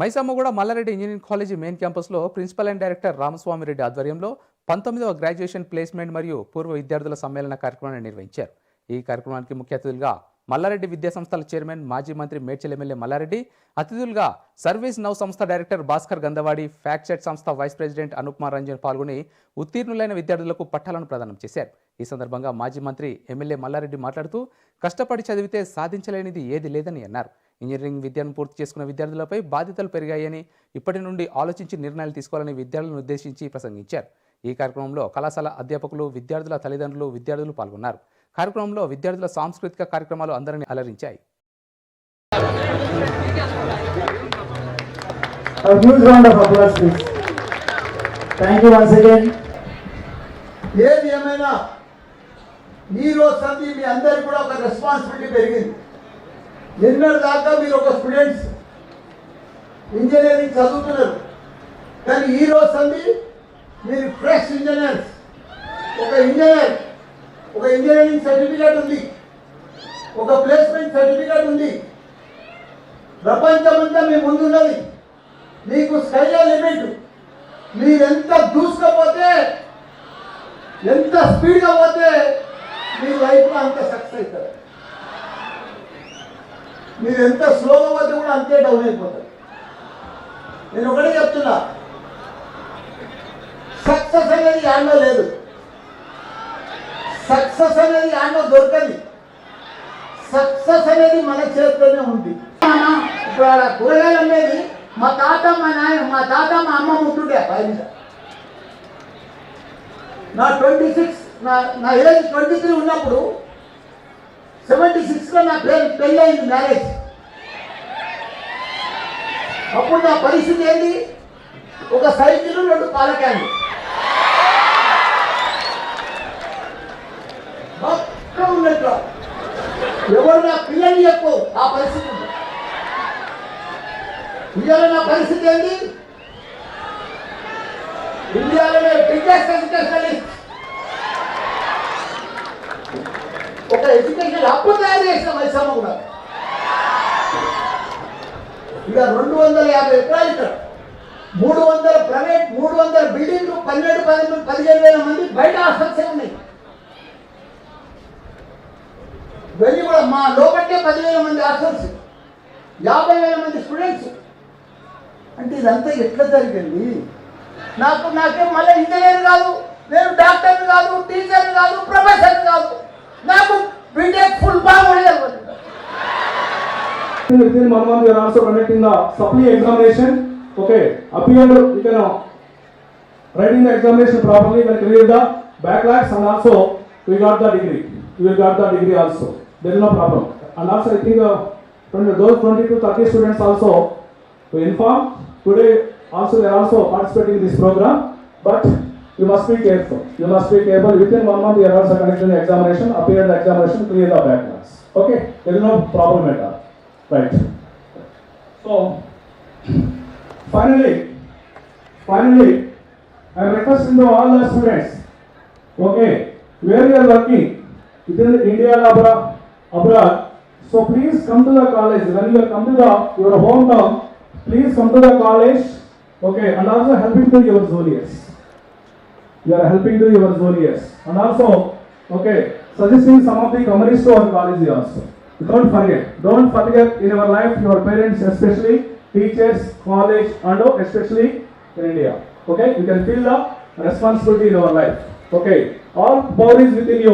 Maisammaguda Malla Reddy engineering college main క్యాంపస్లో principal and director రామస్వామిరెడ్డి ఆధ్వర్యంలో పంతొమ్మిదవ గ్రాడ్యుయేషన్ ప్లేస్మెంట్ మరియు పూర్వ విద్యార్థుల సమ్మేళన కార్యక్రమాన్ని నిర్వహించారు ఈ కార్యక్రమానికి ముఖ్య అతిథులుగా మల్లారెడ్డి విద్యా సంస్థల చైర్మన్ మాజీ మంత్రి మేడ్చల్ ఎమ్మెల్యే మల్లారెడ్డి అతిథులుగా సర్వీస్ నౌ సంస్థ డైరెక్టర్ భాస్కర్ గంధవాడి ఫ్యాక్చెట్ సంస్థ వైస్ ప్రెసిడెంట్ అనుప్మార్ రంజన్ పాల్గొని ఉత్తీర్ణులైన విద్యార్థులకు పట్టాలను ప్రదానం చేశారు ఈ సందర్భంగా మాజీ మంత్రి ఎమ్మెల్యే మల్లారెడ్డి మాట్లాడుతూ కష్టపడి చదివితే సాధించలేనిది ఏది లేదని అన్నారు ఇంజనీరింగ్ విద్యను పూర్తి చేసుకున్న విద్యార్థులపై బాధ్యతలు పెరిగాయని ఇప్పటి నుండి ఆలోచించి నిర్ణయాలు తీసుకోవాలని విద్యార్థులను ఉద్దేశించి ప్రసంగించారు ఈ కార్యక్రమంలో కళాశాల అధ్యాపకులు విద్యార్థుల తల్లిదండ్రులు విద్యార్థులు పాల్గొన్నారు కార్యక్రమంలో విద్యార్థుల సాంస్కృతిక కార్యక్రమాలు అందరినీ అలరించాయి ఏది ఏమైనా మీలో సంది మీ అందరికి కూడా ఒక రెస్పాన్సిబిలిటీ పెరిగింది నిన్న దాకా మీరు ఒక స్టూడెంట్స్ ఇంజనీరింగ్ చదువుతున్నారు కానీ ఈ రోజు సంది మీరు ఫ్రెష్ ఇంజనీర్స్ ఒక ఇంజనీర్ ఒక ఇంజనీరింగ్ సర్టిఫికేట్ ఉంది ఒక ప్లేస్మెంట్ సర్టిఫికేట్ ఉంది ప్రపంచమంతా మీ ముందున్నది మీకు స్కై లిమిట్ మీరెంత దూసుకపోతే ఎంత స్పీడ్గా పోతే మీ లైఫ్లో అంత సక్సెస్ అవుతారు మీరు ఎంత స్లోగా పోతే కూడా అంతే డౌన్ అయిపోతుంది నేను ఒకటే చెప్తున్నా సక్సెస్ అనేది యాడ్లో లేదు సక్సెస్ అనేది యాడ్లో దొరకదు సక్సెస్ అనేది మన చేతిలోనే ఉంది ఇప్పుడు కూరగాయలు మా తాత మా నాయన మా తాత మా అమ్మ ఉంటుండే పైన నా ట్వంటీ సిక్స్ నా నా ఏజ్ ట్వంటీ త్రీ ఉన్నప్పుడు సెవెంటీ సిక్స్ లో నా పేరు పెళ్ళయింది మ్యారేజ్ అప్పుడు నా పరిస్థితి ఏంటి ఒక సైకిల్ రెండు పాలకాయలు ఎవరు నా పిల్లలు చెప్పు ఆ పరిస్థితి ఇండియాలో నా పరిస్థితి ఏంటి ఇండియాలోనే ఎడ్యుకేషన్ అప్పు తయారు చేసిన వైశామ కూడా ఇక రెండు వందల యాభై ఎకరాలు ఇక్కడ మూడు వందల ప్రైవేట్ మూడు వందల బిల్డింగ్లు పన్నెండు పది పదిహేను వేల మంది బయట ఆసక్తి ఉన్నాయి వెళ్ళి కూడా మా లోపట్టే పదివేల మంది హాస్టల్స్ యాభై వేల మంది స్టూడెంట్స్ అంటే ఇదంతా ఎట్లా జరిగింది నాకు నాకేం మళ్ళీ ఇంజనీర్ కాదు నేను doctor within one month, we are also conducting the supply examination. Okay, appeared, you can uh, writing the examination properly, you can clear the backlogs and also we got the degree. We got the degree also. There is no problem. And also, I think uh, from those 20 to 30 students also, we inform. Today, also, they are also participating in this program. But you must be careful. You must be careful. Within one month, you are also conducting the examination, appear the examination, clear the backlogs. Okay, there is no problem at all. Right. So, finally, finally, I request requesting to all the students, okay, where you are working, within India or abroad, so please come to the college. When you come to the your hometown, please come to the college, okay, and also helping to your Zolias. You are helping to your Zolias. And also, okay, suggesting some of the commerce to our college also. Don't forget in your life your parents, especially teachers, college, and especially in India. Okay, you can feel the responsibility in our life. Okay, all power is within you.